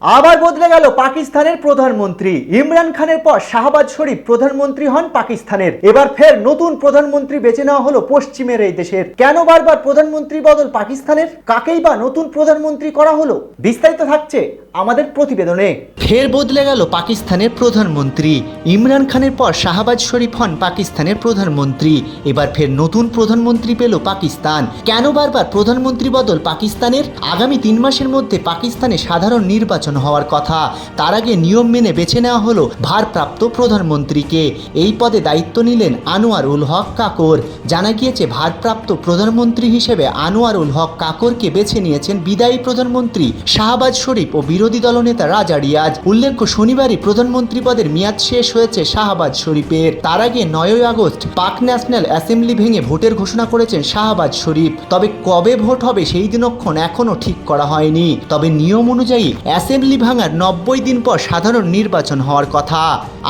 আবার বদলে গেল পাকিস্তানের প্রধানমন্ত্রী। ইমরান খানের পর শাহবাজ শরীফ প্রধানমন্ত্রী হন পাকিস্তানের। এবার ফের নতুন প্রধানমন্ত্রী বেছে নেওয়া হলো পশ্চিমের এই দেশের। কেন বারবার প্রধানমন্ত্রী বদল পাকিস্তানের? কাকেই বা নতুন প্রধানমন্ত্রী করা হলো? বিস্তারিত থাকছে আমাদের প্রতিবেদনে। ফের বদলে গেল পাকিস্তানের প্রধানমন্ত্রী। ইমরান খানের পর শাহবাজ শরীফ হন পাকিস্তানের প্রধানমন্ত্রী। এবার ফের নতুন প্রধানমন্ত্রী পেল পাকিস্তান। কেন বারবার প্রধানমন্ত্রী বদল পাকিস্তানের? আগামী তিন মাসের মধ্যে পাকিস্তানে সাধারণ নির্বাচন হওয়ার কথা। তার আগে নিয়ম মেনে বেছে নেওয়া হলো ভারপ্রাপ্ত প্রধানমন্ত্রীকে। এই পদে দায়িত্ব নিলেন আনোয়ারুল হক কাকর। জানা গিয়েছে, ভারপ্রাপ্ত প্রধানমন্ত্রী হিসেবে আনোয়ারুল হক কাকরকে বেছে নিয়েছেন বিদায়ী প্রধানমন্ত্রী শাহবাজ শরীফ ও বিরোধী দলনেতা রাজা রিয়াজ। উল্লেখ্য, শনিবারই প্রধানমন্ত্রী পদের মেয়াদ শেষ হয়েছে শাহবাজ শরীফের। তার আগে নয়ই আগস্ট পাক ন্যাশনাল অ্যাসেম্বলি ভেঙে ভোটের ঘোষণা করেছেন শাহবাজ শরীফ। তবে কবে ভোট হবে সেই দিনক্ষণ এখনও ঠিক করা হয়নি। তবে নিয়ম অনুযায়ী, অ্যাসেম্বলি ভাঙার নব্বই দিন পর সাধারণ নির্বাচন হওয়ার কথা।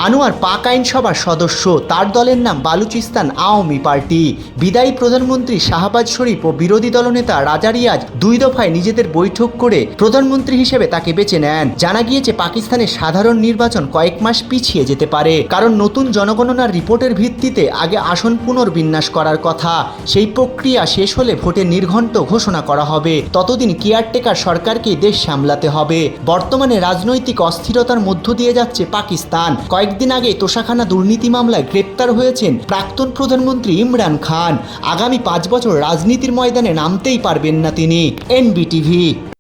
আনোয়ার পাক আইনসভার সদস্য, তার দলের নাম বালুচিস্তান আওয়ামী পার্টি। বিদায়ী প্রধানমন্ত্রী শাহবাজ শরীফ ও বিরোধী দলনেতা রাজা রিয়াজ দুই দফায় নিজেদের বৈঠক করে প্রধানমন্ত্রী হিসেবে তাকে বেছে নেন। জানা গিয়েছে, পাকিস্তানের সাধারণ নির্বাচন কয়েক মাস পিছিয়ে যেতে পারে, কারণ নতুন জনগণনার রিপোর্টের ভিত্তিতে আগে আসন পুনর্বিন্যাস করার কথা। সেই প্রক্রিয়া শেষ হলে ভোটের নির্ঘণ্ট ঘোষণা করা হবে। ততদিন কেয়ারটেকার সরকারকে দেশ সামলাতে হবে। বর্তমানে রাজনৈতিক অস্থিরতার মধ্য দিয়ে যাচ্ছে পাকিস্তান। কয়েকদিন আগে তোষাখানা দুর্নীতি মামলায় গ্রেপ্তার হয়েছেন প্রাক্তন প্রধানমন্ত্রী ইমরান খান। আগামী পাঁচ বছর রাজনীতির ময়দানে নামতেই পারবেন না তিনি। এনবিটিভি